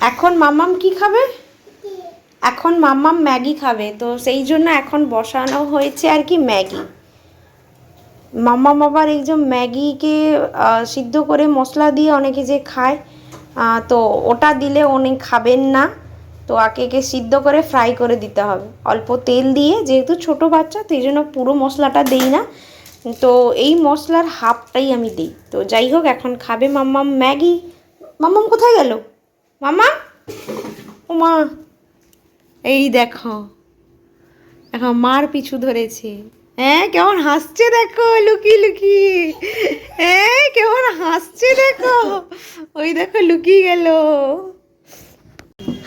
এখন মাম্মাম কি খাবে? এখন মাম্মাম ম্যাগি খাবে, তো সেই জন্য এখন বসানো হয়েছে আর কি ম্যাগি। মাম্মাম আবার এই যে ম্যাগিকে সিদ্ধ করে মশলা দিয়ে অনেকে যে খায় তো ওটা দিলে উনি খাবেন না। তো আগে একে সিদ্ধ করে ফ্রাই করে দিতে হবে। অল্প তেল দিয়ে, যেহেতু ছোট বাচ্চা, তো এই জন্য পুরো মশলাটা দেই না। তো এই মশলার হাফটাই আমি দিই। তো যাই হোক, এখন খাবে মাম্মাম ম্যাগি। মাম্মাম কোথায় গেল? মাম্মা ও মা, এই দেখো। এখন মার পিছু ধরেছে। হ্যাঁ কেমন হাসছে দেখো লুকিয়ে লুকিয়ে হ্যাঁ কেমন হাসছে দেখো। ওই দেখো লুকিয়ে গেল।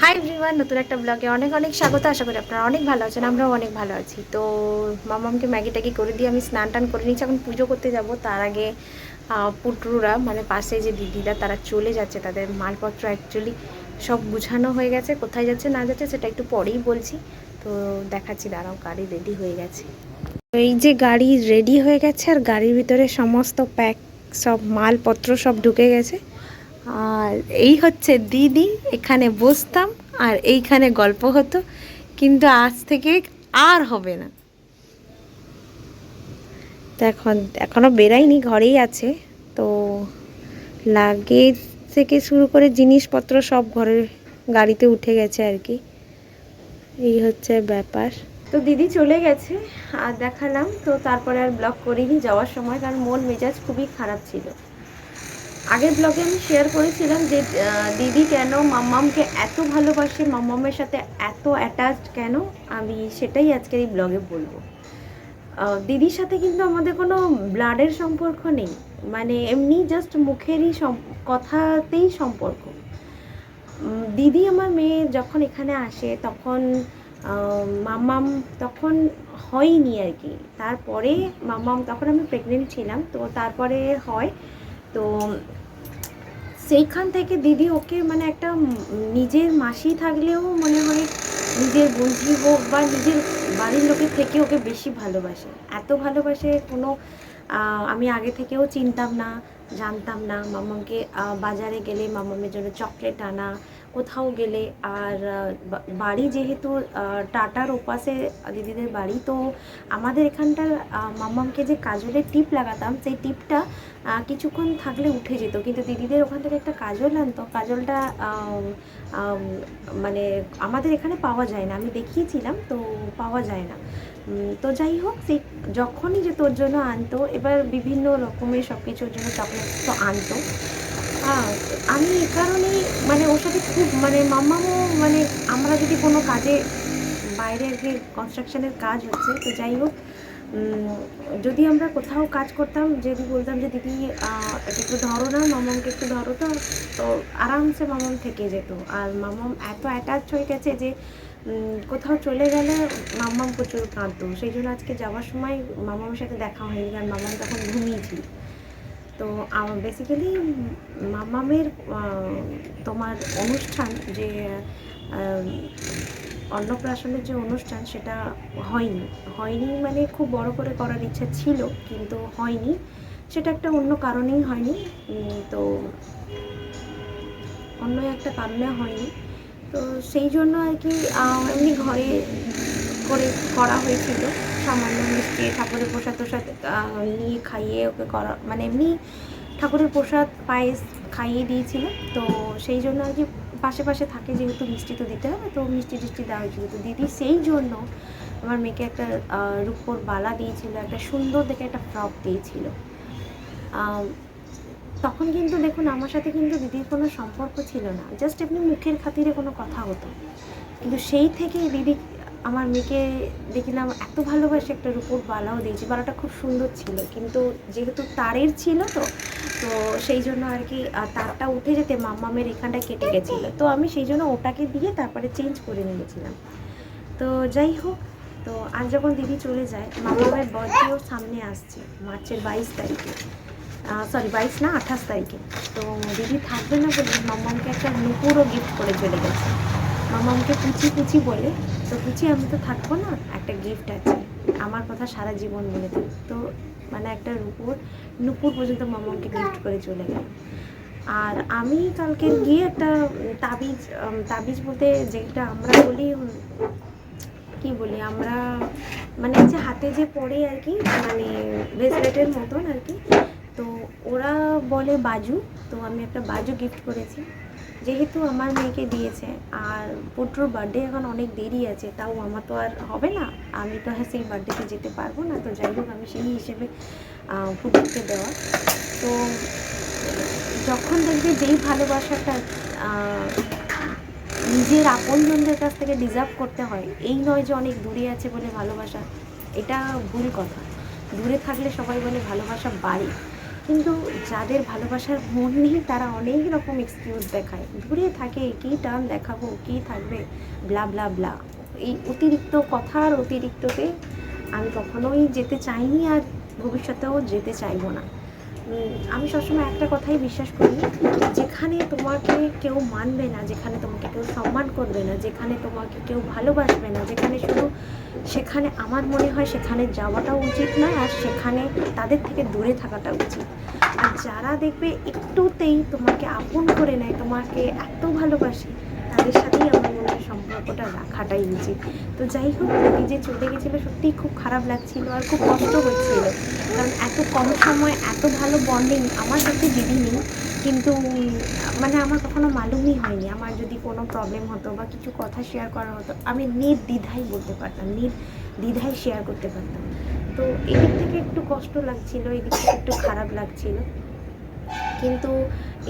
হাই এভরিওয়ান নতুন একটা ব্লগে অনেক অনেক স্বাগত। আশা করি আপনারা অনেক ভালো আছেন, আমরাও অনেক ভালো আছি। তো মামামকে ম্যাগি ট্যাগি করে দিয়ে আমি স্নান টান করে নিচ্ছি এখন পুজো করতে যাব। তার আগে পুটরুরা মানে পাশে যে দিদিরা, তারা চলে যাচ্ছে। তাদের মালপত্র অ্যাকচুয়ালি সব গুছানো হয়ে গেছে। কোথায় যাচ্ছে, না যাচ্ছে, সেটা একটু পরেই বলছি। তো দেখাচ্ছি, দাঁড়াও, গাড়ি রেডি হয়ে গেছে। এই যে গাড়ি রেডি হয়ে গেছে, আর গাড়ির ভিতরে সমস্ত প্যাক সব মালপত্র সব ঢুকে গেছে। আর এই হচ্ছে দিদি, এখানে বসতাম, আর এইখানে গল্প হতো। কিন্তু আজ থেকে আর হবে না। তো এখন এখনও বেরাইনি, ঘরেই আছে। তো লাগেজ থেকে শুরু করে জিনিসপত্র সব ঘরের গাড়িতে উঠে গেছে আর কি। এই হচ্ছে ব্যাপার। তো দিদি চলে গেছে, আর দেখালাম। তো তারপরে আর ব্লগ করিনি যাওয়ার সময়, কারণ মন মেজাজ খুবই খারাপ ছিল। আগের ব্লগে আমি শেয়ার করেছিলাম যে দিদি কেন মাম্মামকে এত ভালোবাসে, মাম্মামের সাথে এত অ্যাটাচড কেন? আমি সেটাই আজকের এই ব্লগে বলব। দিদির সাথে কিন্তু আমাদের কোনো ব্লাডের সম্পর্ক নেই। মানে এমনি জাস্ট মুখেরই কথাতেই সম্পর্ক। দিদি আমার মেয়ে যখন এখানে আসে তখন মামাম তখন হয়নি আর কি। তারপরে মামাম তখন আমি প্রেগনেন্ট ছিলাম, তো তারপরে হয়। তো সেইখান থেকে দিদি ওকে মানে একটা নিজের মাসি থাকলেও মনে হয় নিজের বন্ধু হোক বা নিজের বাড়ির লোকের থেকে ওকে বেশি ভালোবাসে। এত ভালোবাসে কোনো আমি আগে থেকেও চিনতাম না, জানতাম না। মামাকে বাজারে গেলে মামামের জন্য চকলেট আনা কোথাও গেলে আর বাড়ি যেহেতু টাটার ওপাশে দিদিদের বাড়ি তো আমাদের এখানটার আহ, মামামকে যে কাজলের টিপ লাগাতাম সেই টিপটা কিছুক্ষণ থাকলে উঠে যেত। কিন্তু দিদিদের ওখান থেকে একটা কাজল আনতো। কাজলটা মানে আমাদের এখানে পাওয়া যায় না। আমি দেখিয়েছিলাম তো পাওয়া যায় না। তো যাই হোক সেই যখনই যে তোর জন্য আনতো এবার বিভিন্ন রকমের সব কিছুর জন্য চকলেট তো আনতো। আমি এ কারণেই মানে ওর সাথে খুব মানে মাম্মামও মানে আমরা যদি কোনো কাজে বাইরে আর কি কনস্ট্রাকশনের কাজ হচ্ছে, তো যাই হোক যদি আমরা কোথাও কাজ করতাম যদি বলতাম যে, দিদি এটা একটু ধরো না মামামকে একটু ধরো তো। তো আরামসে মামাম থেকে যেত। আর মামাম এত অ্যাটাচ হয়ে গেছে যে কোথাও চলে গেলে মাম্মাম প্রচুর কাঁদতো। সেই জন্য আজকে যাওয়ার সময় মামামের সাথে দেখা হয়নি, কারণ মামাম তখন ঘুমিয়েছিল। তো বেসিক্যালি মামামের তোমার অনুষ্ঠান যে অন্নপ্রাশনের যে অনুষ্ঠান সেটা হয়নি। হয়নি মানে খুব বড় করে করার ইচ্ছা ছিল, কিন্তু হয়নি। সেটা একটা অন্য কারণেই হয়নি। তো অন্য একটা কারণে হয়নি। তো সেই জন্য আর কি এমনি ঘরে করে করা হয়েছিল। সামান্য মিষ্টি ঠাকুরের প্রসাদ প্রসাদ নিয়ে খাইয়ে ওকে করা মানে এমনি ঠাকুরের প্রসাদ, পায়েস খাইয়ে দিয়েছিল। তো সেই জন্য আর কি পাশে পাশে থাকে যেহেতু মিষ্টি তো দিতে হবে, তো মিষ্টি টিষ্টি দেওয়া হয়েছিল। তো দিদি সেই জন্য আমার মেয়েকে একটা রূপোর বালা দিয়েছিল, একটা সুন্দর দেখে একটা ফ্রক দিয়েছিল। তখন কিন্তু দেখুন, আমার সাথে কিন্তু দিদির কোনো সম্পর্ক ছিল না। জাস্ট এমনি মুখের খাতিরে কোনো কথা হতো। কিন্তু সেই থেকে দিদি আমার মেয়েকে দেখলাম এত ভালোবাসে একটা রূপোর বালাও দিয়েছি বালাটা খুব সুন্দর ছিল, কিন্তু যেহেতু তারের ছিল তো তো সেই জন্য আর কি তারটা উঠে যেতে মাম্মামের এখানটা কেটে গেছিল। তো আমি সেই জন্য ওটাকে দিয়ে তারপরে চেঞ্জ করে নিয়েছিলাম। তো যাই হোক, তো আজ যখন দিদি চলে যায়, মামামের বার্থডেও সামনে আসছে, মার্চের বাইশ তারিখে। সরি বাইশ না, আঠাশ তারিখে। তো দিদি থাকবে না বলে মাম্মামকে একটা নুপুরও গিফট করে চলে গেছে। মামামকে পুচি পুচি বলে, তো পুচি, আমি তো থাকব না। একটা গিফট আছে। আমার কথা সারা জীবন মনে থাকবে তো মানে একটা রূপুর, নুপুর পর্যন্ত মামামকে গিফট করে চলে গেল। আর আমি কালকে গিয়ে একটা তাবিজ তাবিজ বলতে যেটা আমরা বলি কি বলি আমরা মানে যে হাতে যে পড়ে আর কি মানে ব্রেসলেটের মতন আর কি, তো ওরা বলে বাজু। তো আমি একটা বাজু গিফট করেছি। যেহেতু আমার মেয়েকে দিয়েছে, আর পুট্রোর বার্থডে এখন অনেক দেরি আছে, তাও আমার তো আর হবে না। আমি তো আর সেই বার্থডেতে যেতে পারব না, তো যাই হোক আমি সেই হিসেবে পুট্রোকে দেওয়া। তো যখন দেখবে যেই ভালোবাসাটা নিজের আপনজনদের কাছ থেকে ডিজার্ভ করতে হয়, এই নয় যে অনেক দূরে আছে বলে ভালোবাসা, এটা ভুল কথা। দূরে থাকলে সবাই বলে ভালোবাসা বাড়ে। কিন্তু যাদের ভালোবাসার মন নেই, তারা অনেক রকম এক্সকিউজ দেখায়। দূরে থাকে, কী টান দেখাবো, কী থাকবে ব্লা ব্লা ব্লা এই অতিরিক্ত কথার অতিরিক্ততে আমি কখনোই যেতে চাইনি আর ভবিষ্যতেও যেতে চাইব না। আমি সবসময় একটা কথাই বিশ্বাস করি, যেখানে তোমাকে কেউ মানবে না, যেখানে তোমাকে কেউ সম্মান করবে না, যেখানে তোমাকে কেউ ভালোবাসবে না, যেখানে শুধু সেখানে আমার মনে হয় সেখানে যাওয়াটাও উচিত নয় আর সেখানে তাদের থেকে দূরে থাকাটা উচিত। আর যারা দেখবে একটুতেই তোমাকে আপন করে নেয়, তোমাকে এত ভালোবাসে, তাদের সাথেই সম্পর্কটা রাখাটাই উচিত। তো যাই হোক দিদি যে চলে গেছিল সত্যিই খুব খারাপ লাগছিল আর খুব কষ্ট হচ্ছিল। কারণ এত কম সময় এত ভালো বন্ডিং আমার সাথে দিদি নেই, কিন্তু মানে আমার কখনো মালুমই হয়নি। আমার যদি কোনো প্রবলেম হতো বা কিছু কথা শেয়ার করা হতো, আমি নির্দ্বিধাই বলতে পারতাম নির্দ্বিধাই শেয়ার করতে পারতাম। তো এদিক থেকে একটু কষ্ট লাগছিল, এদিক থেকে একটু খারাপ লাগছিল। কিন্তু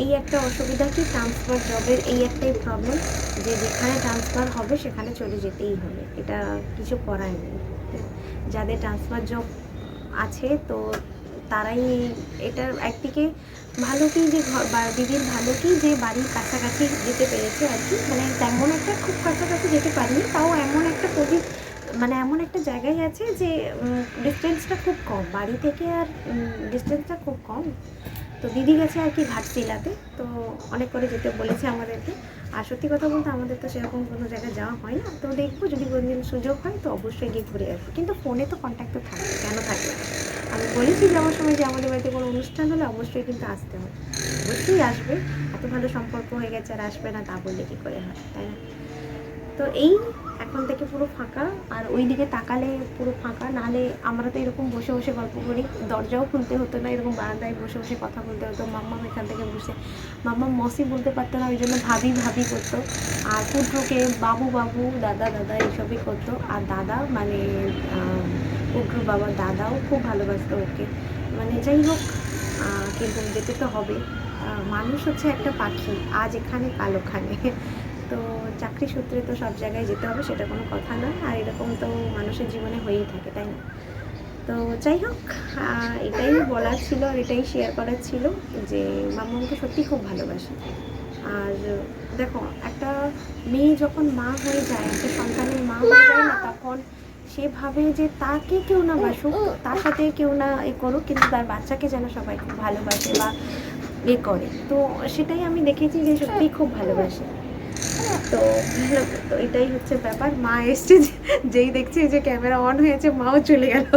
এই একটা অসুবিধা কি ট্রান্সফার জবের এই একটাই প্রবলেম যে যেখানে ট্রান্সফার হবে সেখানে চলে যেতেই হবে। এটা কিছু করার নেই। যাদের ট্রান্সফার জব আছে তো তারাই এটার একদিকে ভালো কি যে ঘর বা দিদির ভালো কি যে বাড়ির কাছাকাছি যেতে পেরেছে আর কি। মানে তেমন একটা খুব কাছাকাছি যেতে পারিনি, তাও এমন একটা পজি মানে এমন একটা জায়গায় আছে যে ডিস্টেন্সটা খুব কম। বাড়ি থেকে আর ডিস্টেন্সটা খুব কম। তো দিদি গেছে আর কি ঘাটশিলাতে, তো অনেক করে যেতে বলেছে আমাদেরকে। আর সত্যি কথা বলতে আমাদের তো সেরকম কোনো জায়গায় যাওয়া হয় না, তো দেখব যদি কোনোদিন সুযোগ হয় তো অবশ্যই গিয়ে ঘুরে আসব। কিন্তু ফোনে তো কন্ট্যাক্ট তো থাকবে কেন থাকবে? আমি বলেছি যাওয়ার সময় যে আমাদের বাড়িতে কোনো অনুষ্ঠান হলে অবশ্যই কিন্তু আসতে হবে অবশ্যই আসবে, এত ভালো সম্পর্ক হয়ে গেছে আর আসবে না তা বললে কী করে হয়, তাই না? তো এই এখন থেকে পুরো ফাঁকা, আর ওই দিকে তাকালে পুরো ফাঁকা, নাহলে আমরা তো এরকম বসে বসে গল্প করি। দরজাও খুলতে হতো না, এরকম বারান্দায় বসে বসে কথা বলতে হতো, মাম্মাম এখান থেকে বসে। মাম্মা মসি বলতে পারতো না ওই জন্য ভাবি ভাবি করতো। আর পুত্রকে বাবু বাবু, দাদা দাদা এইসবই করতো। আর দাদা মানে পুত্রর বাবা দাদাও খুব ভালোবাসতো ওকে। মানে যাই হোক কিন্তু যেতে তো হবে মানুষ হচ্ছে একটা পাখি, আজ এখানে, কাল ওখানে। তো চাকরি সূত্রে তো সব জায়গায় যেতে হবে, সেটা কোনো কথা নয় আর এরকম তো মানুষের জীবনে হয়েই থাকে, তাই না? তো যাই হোক এটাই বলার ছিল আর এটাই শেয়ার করার ছিল যে মাম্মাকে সত্যি খুব ভালোবাসি। আর দেখো, একটা মেয়ে যখন মা হয়ে যায়, একটা সন্তানের মা হয়ে যায় না, তখন সে ভাবে যে তাকে কেউ না বাসুক, তার সাথে কেউ না এ করুক, কিন্তু তার বাচ্চাকে যেন সবাই খুব ভালোবাসে বা এ করে। তো সেটাই আমি দেখেছি যে সত্যিই খুব ভালোবাসে। তো তো এটাই হচ্ছে ব্যাপার। মা এসছে, যেই দেখছে যে ক্যামেরা অন হয়েছে, মাও চলে গেল।